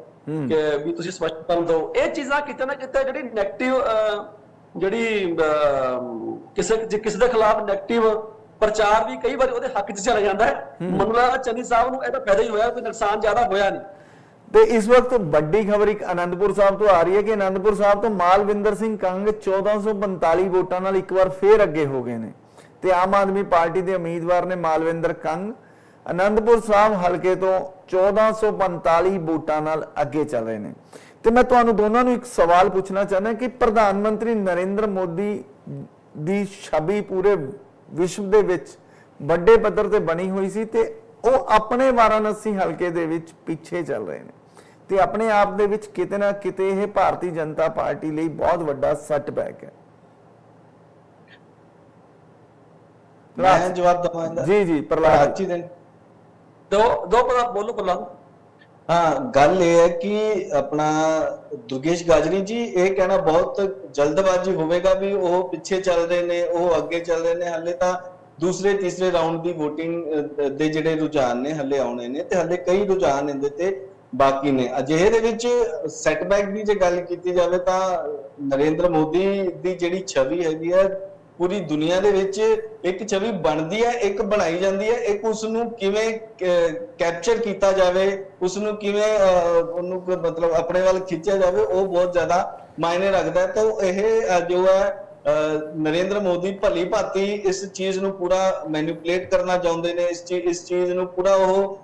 ਕਿ ਵੀ ਤੁਸੀਂ ਸਪਸ਼ਟੀਕਰਨ ਦਿਓ ਇਹ ਚੀਜ਼ਾਂ ਕਿਤੇ ਨਾ ਕਿਤੇ ਜਿਹੜੀ 네ਗੇਟਿਵ ਜਿਹੜੀ ਕਿਸੇ ਕਿਸੇ ਦੇ ਖਿਲਾਫ 네ਗੇਟਿਵ ਪ੍ਰਚਾਰ ਵੀ ਕਈ ਵਾਰ ਉਹਦੇ ਹੱਕ 'ਚ ਚਲਾ ਜਾਂਦਾ ਹੈ ਮੈਨੂੰ ਲੱਗਦਾ ਚੰਨੀ ਸਾਹਿਬ ਨੂੰ ਇਹਦਾ ਫਾਇਦਾ ਹੀ ਹੋਇਆ ਕੋਈ ਨੁਕਸਾਨ ਜ਼ਿਆਦਾ ਹੋਇਆ ਨਹੀਂ ਤੇ ਇਸ ਵਕਤ ਵੱਡੀ ਖਬਰ ਇੱਕ ਆਨੰਦਪੁਰ ਸਾਹਿਬ ਤੋਂ ਆ ਰਹੀ ਹੈ ਕਿ ਆਨੰਦਪੁਰ ਸਾਹਿਬ ਤੋਂ ਮਾਲਵਿੰਦਰ ਸਿੰਘ ਕੰਗ 1445 ਵੋਟਾਂ ਨਾਲ ਇੱਕ ਵਾਰ ਫੇਰ ਅੱਗੇ ਹੋ ਗਏ ਨੇ। ਤੇ ਆਮ ਆਦਮੀ ਪਾਰਟੀ ਦੇ ਉਮੀਦਵਾਰ ਨੇ ਮਾਲਵਿੰਦਰ ਕੰਗ। ਆਨੰਦਪੁਰ ਸਾਹਿਬ ਹਲਕੇ ਤੋਂ 1445 ਵੋਟਾਂ ਨਾਲ ਅੱਗੇ ਚੱਲ ਰਹੇ ਨੇ। ਤੇ ਮੈਂ ਤੁਹਾਨੂੰ ਦੋਨਾਂ ਨੂੰ ਇੱਕ ਸਵਾਲ ਪੁੱਛਣਾ ਚਾਹੁੰਦਾ ਕਿ ਪ੍ਰਧਾਨ ਮੰਤਰੀ ਨਰਿੰਦਰ ਮੋਦੀ ਦੀ ਛਵੀ ਪੂਰੇ ਵਿਸ਼ਵ ਦੇ ਵਿੱਚ ਵੱਡੇ ਪੱਧਰ ਤੇ ਬਣੀ ਹੋਈ ਸੀ ਤੇ ਉਹ ਆਪਣੇ ਵਾਰਾਣਸੀ ਹਲਕੇ ਦੇ ਵਿੱਚ ਪਿੱਛੇ ਚੱਲ ਰਹੇ ਨੇ। ਤੇ ਆਪਣੇ ਆਪ ਦੇ ਵਿੱਚ ਕਿਤੇ ਨਾ ਕਿਤੇ ਇਹ ਭਾਰਤੀ ਜਨਤਾ ਪਾਰਟੀ ਲਈ ਬਹੁਤ ਵੱਡਾ ਸੈਟਬੈਕ ਹੈ ਮੈਂ ਜਵਾਬ ਦਵਾਂਗਾ ਜੀ ਜੀ ਪ੍ਰਲਾਦ ਪ੍ਰਾਚੀ ਦਿਨ ਦੋ ਦੋ ਪਤਾ ਬੋਲੋ ਪ੍ਰਲਾਦ ਹਾਂ ਗੱਲ ਇਹ ਹੈ ਕਿ ਆਪਣਾ ਦੁਰਗੇਸ਼ ਗਾਜਰੀ ਜੀ ਇਹ ਕਹਿਣਾ ਬਹੁਤ ਜਲਦਬਾਜ਼ੀ ਹੋਵੇਗਾ ਵੀ ਉਹ ਪਿੱਛੇ ਚੱਲ ਰਹੇ ਨੇ ਉਹ ਅੱਗੇ ਚੱਲ ਰਹੇ ਨੇ ਹੱਲੇ ਤਾਂ ਦੂਸਰੇ ਤੀਸਰੇ ਰਾਉਂਡ ਦੀ VOTING ਦੇ ਜਿਹੜੇ ਰੁਝਾਨ ਨੇ ਹੱਲੇ ਆਉਣੇ ਨੇ ਤੇ ਹੱਲੇ ਕਈ ਰੁਝਾਨ ਇਹਦੇ ਤੇ ਬਾਕੀ ਨੇ। ਅਜਿਹੇ ਦੇ ਵਿੱਚ ਸੈਟਬੈਕ ਦੀ ਜੇ ਗੱਲ ਕੀਤੀ ਜਾਵੇ ਤਾਂ ਨਰਿੰਦਰ ਮੋਦੀ ਦੀ ਜਿਹੜੀ ਛਵੀ ਹੈਗੀ ਹੈ ਪੂਰੀ ਦੁਨੀਆ ਦੇ ਵਿੱਚ ਇੱਕ ਛਵੀ ਬਣਦੀ ਹੈ ਇੱਕ ਬਣਾਈ ਜਾਂਦੀ ਹੈ ਇੱਕ ਉਸ ਨੂੰ ਕਿਵੇਂ ਕੈਪਚਰ ਕੀਤਾ ਜਾਵੇ ਉਸ ਨੂੰ ਕਿਵੇਂ ਉਹਨੂੰ ਮਤਲਬ ਆਪਣੇ ਵੱਲ ਖਿੱਚਿਆ ਜਾਵੇ, ਉਹ ਬਹੁਤ ਜ਼ਿਆਦਾ ਮਾਇਨੇ ਰੱਖਦਾ ਹੈ। ਤਾਂ ਇਹ ਜੋ ਹੈ ਨਰਿੰਦਰ ਮੋਦੀ ਭਲੀ ਭਾਂਤੀ ਇਸ ਚੀਜ਼ ਨੂੰ ਪੂਰਾ ਮੈਨੀਪੂਲੇਟ ਕਰਨਾ ਚਾਹੁੰਦੇ ਨੇ ਇਸ ਚੀਜ਼ ਇਸ ਚੀਜ਼ ਨੂੰ ਪੂਰਾ ਉਹ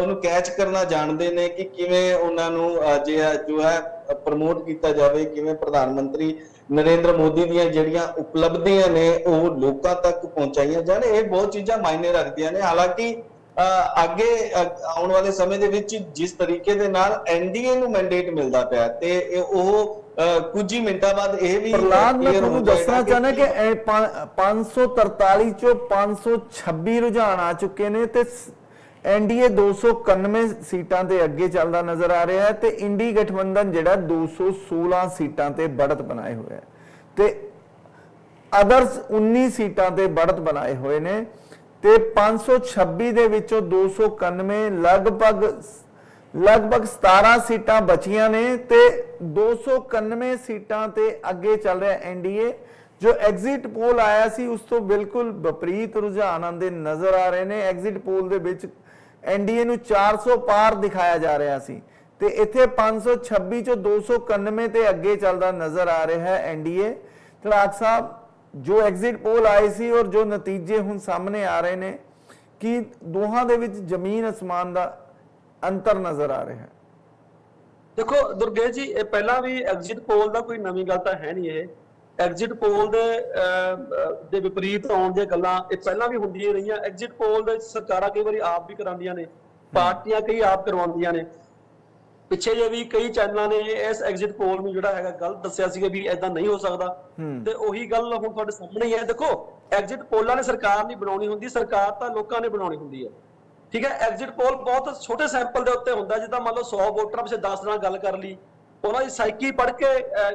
ਉਹਨੂੰ ਕੈਚ ਕਰਨਾ ਜਾਣਦੇ ਨੇ ਕਿ ਕਿਵੇਂ ਉਹਨਾਂ ਨੂੰ ਜੇ ਜੋ ਹੈ ਪ੍ਰਮੋਟ ਕੀਤਾ ਜਾਵੇ ਕਿਵੇਂ ਪ੍ਰਧਾਨ ਮੰਤਰੀ ਨਰਿੰਦਰ ਮੋਦੀ ਦੀਆਂ ਜਿਹੜੀਆਂ ਉਪਲਬਧੀਆਂ ਨੇ ਉਹ ਲੋਕਾਂ ਤੱਕ ਪਹੁੰਚਾਈਆਂ ਜਾਣ। ਇਹ ਬਹੁਤ ਚੀਜ਼ਾਂ ਮਾਇਨੇ ਰੱਖਦੀਆਂ ਨੇ। ਹਾਲਾਂਕਿ ਅਹ, ਅੱਗੇ ਆਉਣ ਵਾਲੇ ਸਮੇਂ ਦੇ ਵਿੱਚ ਜਿਸ ਤਰੀਕੇ ਦੇ ਨਾਲ ਐਨਡੀਏ ਨੂੰ ਮੈਂਡੇਟ ਮਿਲਦਾ ਪਿਆ ਤੇ ਉਹ ਕੁਝ ਹੀ ਮਿੰਟਾਂ ਬਾਅਦ ਇਹ ਵੀ ਪ੍ਰਲਾਦ ਮੈਂ ਤੁਹਾਨੂੰ ਦੱਸਣਾ ਚਾਹੁੰਦਾ ਕਿ ਇਹ ਪੰ- 543 ਚੋਂ 526 ਰੁਝਾਨ ਆ ਚੁੱਕੇ ਨੇ ਤੇ ਐਨਡੀਏ 291 ਸੀਟਾਂ ਤੇ ਅੱਗੇ ਚੱਲਦਾ ਨਜ਼ਰ ਆ ਰਿਹਾ ਹੈ ਤੇ ਇੰਡੀ ਗਠਬੰਧਨ ਜਿਹੜਾ 216 ਸੀਟਾਂ ਤੇ ਬੜਤ ਬਣਾਏ ਹੋਇਆ ਹੈ ਤੇ ਅਦਰਸ 19 ਸੀਟਾਂ ਤੇ ਬੜਤ ਬਣਾਏ ਹੋਏ ਨੇ ਤੇ 526 ਦੇ ਵਿੱਚੋਂ 291 ਲਗਭਗ ਲਗਭਗ 17 ਸੀਟਾਂ ਬਚੀਆਂ ਨੇ ਤੇ 291 ਸੀਟਾਂ ਤੇ ਅੱਗੇ ਚੱਲ ਰਿਹਾ ਐਨਡੀਏ ਜੋ ਐਗਜ਼ਿਟ ਪੋਲ ਆਇਆ ਸੀ, ਉਸ ਤੋਂ ਬਿਲਕੁਲ ਵਿਪਰੀਤ ਰੁਝਾਨ ਆਉਂਦੇ ਨਜ਼ਰ ਆ ਰਹੇ ਨੇ। ਐਗਜ਼ਿਟ ਪੋਲ ਦੇ ਵਿੱਚ ਐਨਡੀਏ ਨੂੰ 400 ਪਾਰ ਦਿਖਾਇਆ ਜਾ ਰਿਹਾ ਸੀ ਤੇ ਇੱਥੇ 526 ਚੋਂ 291 ਤੇ ਅੱਗੇ ਚੱਲਦਾ ਨਜ਼ਰ ਆ ਰਿਹਾ ਹੈ ਐਨਡੀਏ ਤੜਾਕ ਸਾਹਿਬ, ਜੋ ਐਗਜ਼ਿਟ ਪੋਲ ਆਏ ਸੀ ਔਰ ਜੋ ਨਤੀਜੇ ਹੁਣ ਸਾਹਮਣੇ ਆ ਰਹੇ ਨੇ ਕਿ ਦੋਹਾਂ ਦੇ ਵਿੱਚ ਜ਼ਮੀਨ ਅਸਮਾਨ ਦਾ ਅੰਤਰ ਨਜ਼ਰ ਆ ਰਿਹਾ ਹੈ। ਦੇਖੋ ਦੁਰਗੇਸ਼ ਜੀ ਇਹ ਪਹਿਲਾਂ ਵੀ ਐਗਜ਼ਿਟ ਪੋਲ ਦਾ ਕੋਈ ਨਵੀਂ ਗੱਲ ਤਾਂ ਹੈ ਨਹੀਂ ਇਹ। ਐਗਜ਼ਿਟ ਪੋਲ ਦੇ ਦੇ ਵਿਪਰੀਤ ਆਉਣ ਦੀਆਂ ਗੱਲਾਂ ਇਹ ਪਹਿਲਾਂ ਵੀ ਹੁੰਦੀਆਂ ਰਹੀਆਂ। ਐਗਜ਼ਿਟ ਪੋਲ ਦੇ ਸਰਕਾਰਾਂ ਕਈ ਵਾਰੀ ਆਪ ਵੀ ਕਰਾਉਂਦੀਆਂ ਨੇ ਪਾਰਟੀਆਂ ਕਈ ਆਪ ਕਰਵਾਉਂਦੀਆਂ ਨੇ। ਪਿੱਛੇ ਜੇ ਵੀ ਕਈ ਚੈਨਲਾਂ ਨੇ ਇਸ ਐਗਜ਼ਿਟ ਪੋਲ ਨੂੰ ਜਿਹੜਾ ਹੈਗਾ ਗਲਤ ਦੱਸਿਆ ਸੀਗਾ ਵੀ ਐਦਾਂ ਨਹੀਂ ਹੋ ਸਕਦਾ। ਤੇ ਉਹੀ ਗੱਲ ਹੁਣ ਤੁਹਾਡੇ ਸਾਹਮਣੇ ਹੀ ਹੈ। ਦੇਖੋ ਐਗਜ਼ਿਟ ਪੋਲਾਂ ਨੇ ਸਰਕਾਰ ਨਹੀਂ ਬਣਾਉਣੀ ਹੁੰਦੀ ਸਰਕਾਰ ਤਾਂ ਲੋਕਾਂ ਨੇ ਬਣਾਉਣੀ ਹੁੰਦੀ ਹੈ। ਠੀਕ ਹੈ ਐਗਜ਼ਿਟ ਪੋਲ ਬਹੁਤ ਛੋਟੇ ਸੈਂਪਲ ਦੇ ਉੱਤੇ ਹੁੰਦਾ, ਜਿੱਦਾਂ ਮੰਨ ਲਓ 100 ਵੋਟਰਾਂ ਵਿੱਚ 10 ਨਾਲ ਗੱਲ ਕਰ ਲਈ। ਉਹਨਾਂ ਦੀ ਸਾਈਕੀ ਪੜ੍ਹ ਕੇ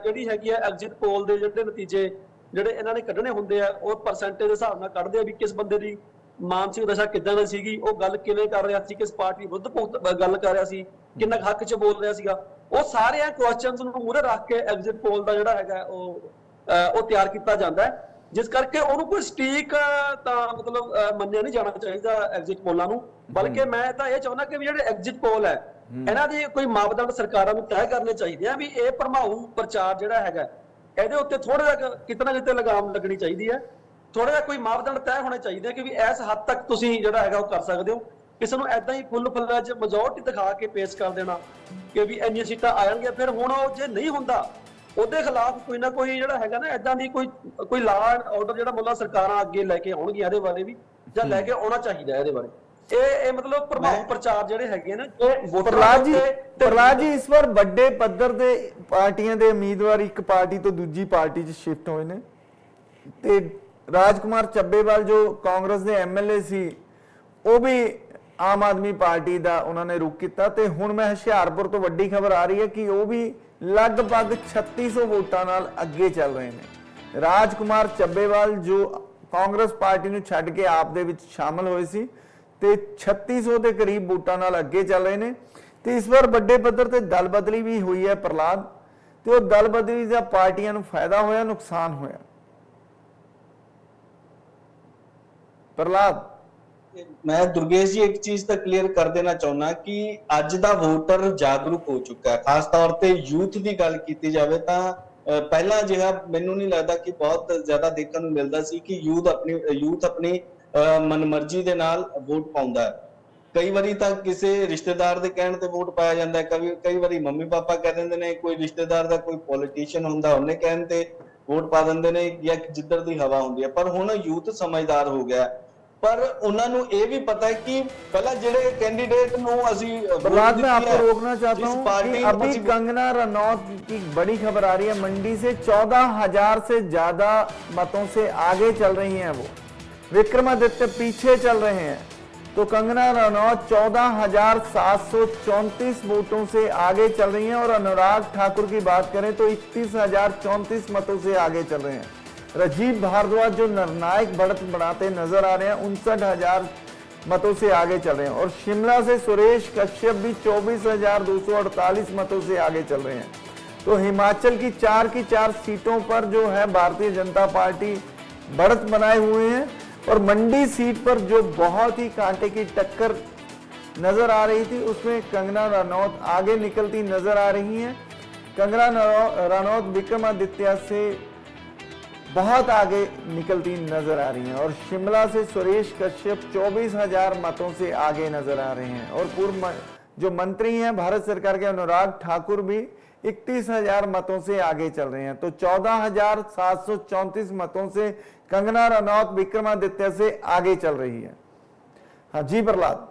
ਜਿਹੜੀ ਹੈਗੀ ਹੈ ਐਗਜ਼ਿਟ ਪੋਲ ਦੇ ਜਿਹੜੇ ਨਤੀਜੇ, ਜਿਹੜੇ ਇਹਨਾਂ ਨੇ ਕੱਢਣੇ ਹੁੰਦੇ ਆ, ਉਹ ਪਰਸੈਂਟੇਜ ਦੇ ਹਿਸਾਬ ਨਾਲ ਕੱਢਦੇ ਆ ਵੀ ਕਿਸ ਬੰਦੇ ਦੀ ਮਾਨਸਿਕ ਦਸ਼ਾ ਕਿੱਦਾਂ ਦੀ ਸੀਗੀ, ਉਹ ਗੱਲ ਕਿਵੇਂ ਕਰ ਰਿਹਾ ਸੀ, ਕਿਸ ਪਾਰਟੀ ਵਿਰੁੱਧ ਗੱਲ ਕਰ ਰਿਹਾ ਸੀ, ਕਿੰਨਾ ਕੁ ਹੱਕ 'ਚ ਬੋਲ ਰਿਹਾ ਸੀਗਾ। ਉਹ ਸਾਰੇ ਆ ਕੁਐਸਚਨਸ ਨੂੰ ਮੂਹਰੇ ਰੱਖ ਕੇ ਐਗਜ਼ਿਟ ਪੋਲ ਦਾ ਜਿਹੜਾ ਹੈਗਾ, ਉਹ ਉਹ ਤਿਆਰ ਕੀਤਾ ਜਾਂਦਾ ਹੈ। ਜਿਸ ਕਰਕੇ ਉਹਨੂੰ ਕੋਈ ਸਟੀਕ ਤਾਂ ਮਤਲਬ ਮੰਨਿਆ ਨਹੀਂ ਜਾਣਾ ਚਾਹੀਦਾ ਐਗਜ਼ਿਟ ਪੋਲਾਂ ਨੂੰ। ਬਲਕਿ ਮੈਂ ਤਾਂ ਇਹ ਚਾਹੁੰਦਾ ਕਿ ਵੀ ਜਿਹੜੇ ਐਗਜ਼ਿਟ ਪੋਲ ਹੈ। ਇਹਨਾਂ ਦੀ ਕੋਈ ਮਾਪਦੰਡ ਸਰਕਾਰਾਂ ਨੂੰ ਤੈਅ ਕਰਨੇ ਚਾਹੀਦੇ ਆ ਵੀ ਇਹ ਭਰਮਾਊ ਪ੍ਰਚਾਰ ਜਿਹੜਾ ਹੈਗਾ ਇਹਦੇ ਉੱਤੇ ਥੋੜਾ ਜਿਹਾ ਕਿਤਨਾ ਕਿਤੇ ਲਗਾਮ ਲੱਗਣੀ ਚਾਹੀਦੀ ਹੈ ਥੋੜਾ ਜਿਹਾ ਕੋਈ ਮਾਪਦੰਡ ਤੈਅ ਹੋਣੇ ਚਾਹੀਦੇ ਆ ਕਿ ਵੀ ਇਸ ਹੱਦ ਤੱਕ ਤੁਸੀਂ ਜਿਹੜਾ ਹੈਗਾ ਉਹ ਕਰ ਸਕਦੇ ਹੋ। ਕਿਸੇ ਨੂੰ ਐਦਾਂ ਹੀ ਫੁੱਲ ਫੁੱਲਜ ਮੈਜੋਰਟੀ ਦਿਖਾ ਕੇ ਪੇਸ਼ ਕਰ ਦੇਣਾ ਕਿ ਵੀ ਇੰਨੀਆਂ ਸੀਟਾਂ ਆ ਜਾਣਗੀਆਂ ਫਿਰ ਹੁਣ ਉਹ ਜੇ ਨਹੀਂ ਹੁੰਦਾ ਉਹਦੇ ਖਿਲਾਫ ਕੋਈ ਨਾ ਕੋਈ ਜਿਹੜਾ ਹੈਗਾ ਨਾ ਐਦਾਂ ਦੀ ਕੋਈ ਕੋਈ ਲਾਅ ਆਰਡਰ ਜਿਹੜਾ ਮੁੱਲਾ ਸਰਕਾਰਾਂ ਅੱਗੇ ਲੈ ਕੇ ਆਉਣਗੀਆਂ ਇਹਦੇ ਬਾਰੇ ਵੀ ਜਾਂ ਲੈ ਕੇ ਆਉਣਾ ਚਾਹੀਦਾ ਇਹਦੇ ਬਾਰੇ। ਇਹ ਇਹ ਮਤਲਬ ਪ੍ਰਭਾਵ ਪ੍ਰਚਾਰ ਜਿਹੜੇ ਹੈਗੇ ਨੇ ਇਹ ਵੋਟਰਾਂ ਪ੍ਰਲਾਦ ਜੀ ਦੇ ਪ੍ਰਲਾਦ ਜੀ ਇਸ ਵਾਰ ਵੱਡੇ ਪੱਧਰ ਤੇ ਪਾਰਟੀਆਂ ਦੇ ਉਮੀਦਵਾਰ ਇੱਕ ਪਾਰਟੀ ਤੋਂ ਦੂਜੀ ਪਾਰਟੀ 'ਚ ਸ਼ਿਫਟ ਹੋਏ ਨੇ। ਤੇ ਰਾਜਕੁਮਾਰ ਚੱਬੇਵਾਲ ਜੋ ਕਾਂਗਰਸ ਦੇ ਐਮਐਲਏ ਸੀ ਉਹ ਵੀ ਆਮ ਆਦਮੀ ਪਾਰਟੀ ਦਾ ਉਹਨਾਂ ਨੇ ਰੁਖ ਕੀਤਾ। ਤੇ ਹੁਣ ਮੈਂ ਹੁਸ਼ਿਆਰਪੁਰ ਤੋਂ ਵੱਡੀ ਖਬਰ ਆ ਰਹੀ ਹੈ ਕਿ ਉਹ ਵੀ ਲਗਭਗ 3600 ਵੋਟਾਂ ਨਾਲ ਅੱਗੇ ਚੱਲ ਰਹੇ ਨੇ। ਰਾਜਕੁਮਾਰ ਚੱਬੇਵਾਲ, ਜੋ ਕਾਂਗਰਸ ਪਾਰਟੀ ਨੂੰ ਛੱਡ ਕੇ ਆਪ ਦੇ ਵਿੱਚ ਸ਼ਾਮਲ ਹੋਏ ਸੀ, ਤੇ 3600 ਦੇ ਕਰੀਬ ਵੋਟਾਂ ਨਾਲ ਅੱਗੇ ਚੱਲ ਰਹੇ ਨੇ। ਤੇ ਇਸ ਵਾਰ ਵੱਡੇ ਪੱਧਰ ਤੇ ਦਲ ਬਦਲੀ ਵੀ ਹੋਈ ਹੈ ਪ੍ਰਲਾਦ ਤੇ ਉਹ ਦਲ ਬਦਲੀ ਦਾ ਪਾਰਟੀਆਂ ਨੂੰ ਫਾਇਦਾ ਹੋਇਆ, ਨੁਕਸਾਨ ਹੋਇਆ? ਪ੍ਰਲਾਦ ਮੈਂ ਦੁਰਗੇਸ਼ ਜੀ, ਇੱਕ ਚੀਜ਼ ਤਾਂ ਕਲੀਅਰ ਕਰ ਦੇਣਾ ਚਾਹੁੰਦਾ ਕਿ ਅੱਜ ਦਾ ਵੋਟਰ ਜਾਗਰੂਕ ਹੋ ਚੁੱਕਾ ਹੈ। ਖਾਸ ਤੌਰ ਤੇ ਯੂਥ ਦੀ ਗੱਲ ਕੀਤੀ ਜਾਵੇ ਤਾਂ ਪਹਿਲਾਂ ਜਿਹਾ ਮੈਨੂੰ ਨਹੀਂ ਲੱਗਦਾ ਕਿ ਬਹੁਤ ਜ਼ਿਆਦਾ ਦੇਖਣ ਨੂੰ ਮਿਲਦਾ ਸੀ ਕਿ ਯੂਥ ਆਪਣੀ ਯੂਥ ਆਪਣੀ ਮਨਮਰਜ਼ੀ ਦੇ ਨਾਲ ਵੋਟ ਪਾਉਂਦਾ ਹੈ। ਕਈ ਵਾਰੀ ਤਾਂ ਕਿਸੇ ਰਿਸ਼ਤੇਦਾਰ ਦੇ ਕਹਿਣ ਤੇ ਵੋਟ ਪਾਇਆ ਜਾਂਦਾ ਹੈ। ਕਈ ਕਈ ਵਾਰੀ ਮੰਮੀ ਪਾਪਾ ਕਹਿ ਦਿੰਦੇ ਨੇ, ਕੋਈ ਰਿਸ਼ਤੇਦਾਰ ਦਾ ਕੋਈ ਪੋਲੀਟੀਸ਼ੀਅਨ ਹੁੰਦਾ, ਉਹਨੇ ਕਹਿਣ ਤੇ ਵੋਟ ਪਾ ਦਿੰਦੇ ਨੇ ਜਾਂ ਜਿੱਧਰ ਦੀ ਹਵਾ ਹੁੰਦੀ ਹੈ। ਪਰ ਹੁਣ ਯੂਥ ਸਮਝਦਾਰ ਹੋ ਗਿਆ ਹੈ। ਪਰ ਉਹਨਾਂ ਨੂੰ ਇਹ ਵੀ ਪਤਾ ਹੈ ਕਿ ਪਹਿਲਾਂ ਜਿਹੜੇ कैंडिडेट ਨੂੰ ਅਸੀਂ वोट प्रहलाद मैं ਦਿੱਤੀ आपको है, रोकना चाहता जिस हूं पार्टी कि को अभी ਅਸੀਂ- कंगना रनौत की बड़ी खबर आ रही है मंडी से चौदह हजार से ज्यादा मतों से आगे चल रही हैं वो विक्रमादित्य पीछे चल रहे हैं तो कंगना रनौत चौदह हजार सात सौ चौंतीस वोटों से आगे चल रही हैं और अनुराग ठाकुर की बात करें तो इकतीस हजार चौंतीस मतों से आगे चल रहे हैं राजीव भारद्वाज जो निर्णायक बढ़त बढ़ाते नज़र आ रहे हैं, उनसठ हज़ार मतों से आगे चल रहे हैं। और शिमला से सुरेश कश्यप भी चौबीस हज़ार दो सौ अड़तालीस मतों से आगे चल रहे हैं। तो हिमाचल की चार की चार सीटों पर जो है, भारतीय जनता पार्टी बढ़त बनाए हुए हैं। और मंडी सीट पर जो बहुत ही कांटे की टक्कर नज़र आ रही थी, उसमें कंगना रनौत आगे निकलती नज़र आ रही हैं। कंगना रनौत विक्रमादित्य से बहुत आगे निकलती नज़र आ रही हैं और शिमला से सुरेश कश्यप चौबीस हज़ार मतों से आगे नज़र आ रहे हैं। और पूर्व जो मंत्री हैं, भारत सरकार के अनुराग ठाकुर भी इकतीस हज़ार मतों से आगे चल रहे हैं। तो चौदह हज़ार सात सौ चौंतीस मतों से कंगना रनौत विक्रमादित्य से आगे चल रही है। हाँ जी प्रहलाद।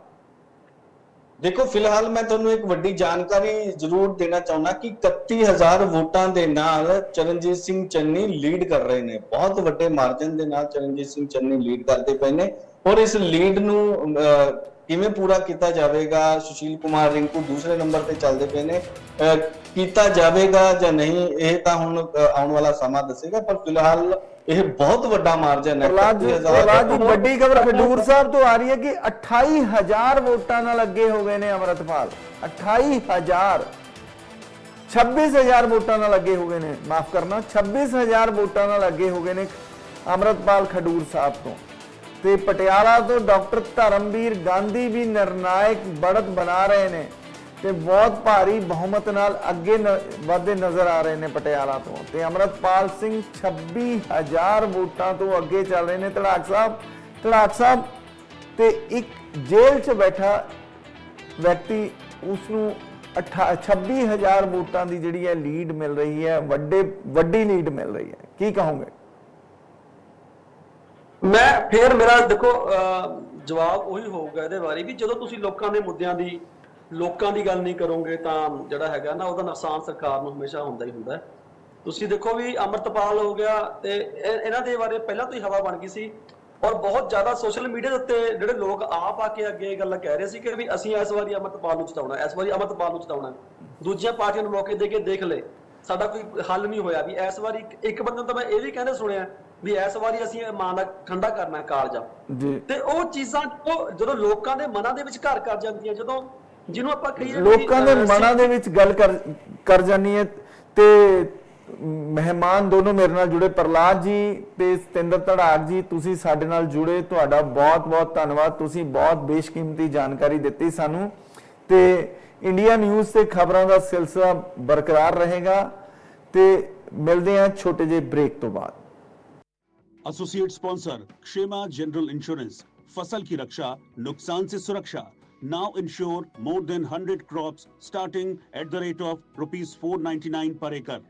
ਦੇਖੋ ਫਿਲਹਾਲ ਮੈਂ ਤੁਹਾਨੂੰ ਇੱਕ ਵੱਡੀ ਜਾਣਕਾਰੀ ਜ਼ਰੂਰ ਦੇਣਾ ਚਾਹੁੰਦਾ ਕਿ 31000 ਵੋਟਾਂ ਦੇ ਨਾਲ ਚਰਨਜੀਤ ਸਿੰਘ ਚੰਨੀ ਲੀਡ ਕਰ ਰਹੇ ਨੇ। ਬਹੁਤ ਵੱਡੇ ਮਾਰਜਨ ਦੇ ਨਾਲ ਚਰਨਜੀਤ ਸਿੰਘ ਚੰਨੀ ਲੀਡ ਕਰਦੇ ਪਏ ਨੇ ਔਰ ਇਸ ਲੀਡ ਨੂੰ ਅਹ, ਕਿਵੇਂ ਪੂਰਾ ਕੀਤਾ ਜਾਵੇਗਾ? ਸੁਸ਼ੀਲ ਕੁਮਾਰ ਰਿੰਕੂ ਦੂਸਰੇ ਨੰਬਰ ਤੇ ਚੱਲਦੇ ਪਏ ਨੇ। ਅਹ, ਕੀਤਾ ਜਾਵੇਗਾ ਜਾਂ ਨਹੀਂ ਇਹ ਤਾਂ ਹੁਣ ਆਉਣ ਵਾਲਾ ਸਮਾਂ ਦੱਸੇਗਾ ਪਰ ਫਿਲਹਾਲ ਇਹ ਬਹੁਤ ਵੱਡਾ ਮਾਰਜਨ ਹੈ ਪ੍ਰਹਲਾਦ ਜੀ 31,000 ਪ੍ਰਹਲਾਦ ਜੀ ਵੱਡੀ ਖਬਰ ਖਡੂਰ ਸਾਹਿਬ ਤੋਂ ਆ ਰਹੀ ਹੈ ਕਿ 28000 ਵੋਟਾਂ ਨਾਲ ਅੱਗੇ ਹੋ ਗਏ ਨੇ ਅਮਰਤਪਾਲ। 28000 26000 ਵੋਟਾਂ ਨਾਲ ਅੱਗੇ ਹੋ ਗਏ ਨੇ ਮਾਫ ਕਰਨਾ 26000 ਵੋਟਾਂ ਨਾਲ ਅੱਗੇ ਹੋ ਗਏ ਨੇ ਅਮਰਤਪਾਲ ਖਡੂਰ ਸਾਹਿਬ ਤੋਂ। ਤੇ ਪਟਿਆਲਾ ਤੋਂ ਡਾਕਟਰ ਧਰਮਵੀਰ ਗਾਂਧੀ ਵੀ ਨਿਰਣਾਇਕ ਬੜਤ ਬਣਾ ਰਹੇ ਨੇ। ਤੇ ਬਹੁਤ ਭਾਰੀ ਬਹੁਮਤ ਨਾਲ ਅੱਗੇ ਵਧਦੇ ਨਜ਼ਰ ਆ ਰਹੇ ਨੇ ਪਟਿਆਲਾ ਤੋਂ। ਤੇ ਅਮਰਤਪਾਲ ਸਿੰਘ 26000 ਵੋਟਾਂ ਤੋਂ ਅੱਗੇ ਚੱਲ ਰਹੇ ਨੇ ਧੜਾਕ ਸਾਹਿਬ। ਧੜਾਕ ਸਾਹਿਬ ਤੇ ਇੱਕ ਜੇਲ੍ਹ 'ਚ ਬੈਠਾ ਵਿਅਕਤੀ ਉਸ ਨੂੰ 26000 ਵੋਟਾਂ ਦੀ ਜਿਹੜੀ ਹੈ ਲੀਡ ਮਿਲ ਰਹੀ ਹੈ ਵੱਡੇ ਵੱਡੀ ਲੀਡ ਮਿਲ ਰਹੀ ਹੈ। ਕੀ ਕਹੋਗੇ? ਮੈਂ ਫੇਰ ਮੇਰਾ ਦੇਖੋ ਅਹ, ਜਵਾਬ ਉਹੀ ਹੋਊਗਾ ਇਹਦੇ ਬਾਰੇ ਵੀ ਜਦੋਂ ਤੁਸੀਂ ਲੋਕਾਂ ਦੇ ਮੁੱਦਿਆਂ ਦੀ ਲੋਕਾਂ ਦੀ ਗੱਲ ਨਹੀਂ ਕਰੋਗੇ ਤਾਂ ਜਿਹੜਾ ਹੈਗਾ ਨਾ ਉਹਦਾ ਨੁਕਸਾਨ ਸਰਕਾਰ ਨੂੰ ਹਮੇਸ਼ਾ ਹੁੰਦਾ ਹੀ ਹੁੰਦਾ। ਤੁਸੀਂ ਦੇਖੋ ਵੀ ਅਮਰਤਪਾਲ ਹੋ ਗਿਆ ਤੇ ਇਹ- ਇਹਨਾਂ ਦੇ ਬਾਰੇ ਪਹਿਲਾਂ ਤੋਂ ਹੀ ਹਵਾ ਬਣ ਗਈ ਸੀ ਔਰ ਬਹੁਤ ਜ਼ਿਆਦਾ ਸੋਸ਼ਲ ਮੀਡੀਆ ਦੇ ਉੱਤੇ ਜਿਹੜੇ ਲੋਕ ਆਪ ਆ ਕੇ ਅੱਗੇ ਇਹ ਗੱਲ ਕਹਿ ਰਹੇ ਸੀ ਕਿ ਵੀ ਅਸੀਂ ਇਸ ਵਾਰੀ ਅਮਰਤਪਾਲ ਨੂੰ ਜਿਤਾਉਣਾ ਇਸ ਵਾਰੀ ਅਮਰਤਪਾਲ ਨੂੰ ਜਿਤਾਉਣਾ। ਦੂਜੀਆਂ ਪਾਰਟੀਆਂ ਨੂੰ ਮੌਕੇ ਦੇ ਕੇ ਦੇਖ ਲੈ ਸਾਡਾ ਕੋਈ ਹੱਲ ਨਹੀਂ ਹੋਇਆ ਵੀ ਇਸ ਵਾਰੀ ਇੱਕ- ਬੰਦੇ ਨੂੰ ਤਾਂ ਮੈਂ ਇਹ ਵੀ ਕਹਿੰਦੇ ਸੁਣਿਆ ਵੀ ਇਸ ਵਾਰੀ ਅਸੀਂ ਮਾਂ ਦਾ ਠੰਡਾ ਕਰਨਾ ਕਾਲਜਾ। ਜੀ। ਤੇ ਉਹ ਚੀਜ਼ਾਂ ਉਹ ਜਦੋਂ ਲੋਕਾਂ ਦੇ ਮਨਾਂ ਦੇ ਵਿੱਚ ਘਰ ਕਰ ਜਾਂਦੀਆਂ ਜਦੋਂ ਜਿਹਨੂੰ ਆਪਾਂ ਕਹੀਏ ਵੀ, ਲੋਕਾਂ ਦੇ ਅਹ, ਮਨਾਂ ਦੇ ਵਿੱਚ ਗੱਲ ਕਰ ਕਰ ਜਾਨੀ ਹੈ ਤੇ ਮਹਿਮਾਨ ਦੋਨੋਂ ਮੇਰੇ ਨਾਲ ਜੁੜੇ ਪ੍ਰਲਾਦ ਜੀ ਤੇ ਸਤਿੰਦਰ ਧੜਾਕ ਜੀ ਤੁਸੀਂ ਸਾਡੇ ਨਾਲ ਜੁੜੇ ਤੁਹਾਡਾ ਬਹੁਤ ਬਹੁਤ ਧੰਨਵਾਦ ਤੁਸੀਂ ਬਹੁਤ ਬੇਸ਼ਕੀਮਤੀ ਜਾਣਕਾਰੀ ਦਿੱਤੀ ਸਾਨੂੰ ਤੇ ਇੰਡੀਆ ਨਿਊਜ਼ ਤੇ ਖਬਰਾਂ ਦਾ ਸਿਲਸਿਲਾ ਬਰਕਰਾਰ ਰਹੇਗਾ ਤੇ ਮਿਲਦੇ ਹਾਂ ਛੋਟੇ ਜਿਹੇ ਬ੍ਰੇਕ ਤੋਂ ਬਾਅਦ associate sponsor Kshema general insurance फसल की रक्षा नुकसान से सुरक्षा now insure more than 100 crops starting at the rate of rupees 499 per acre.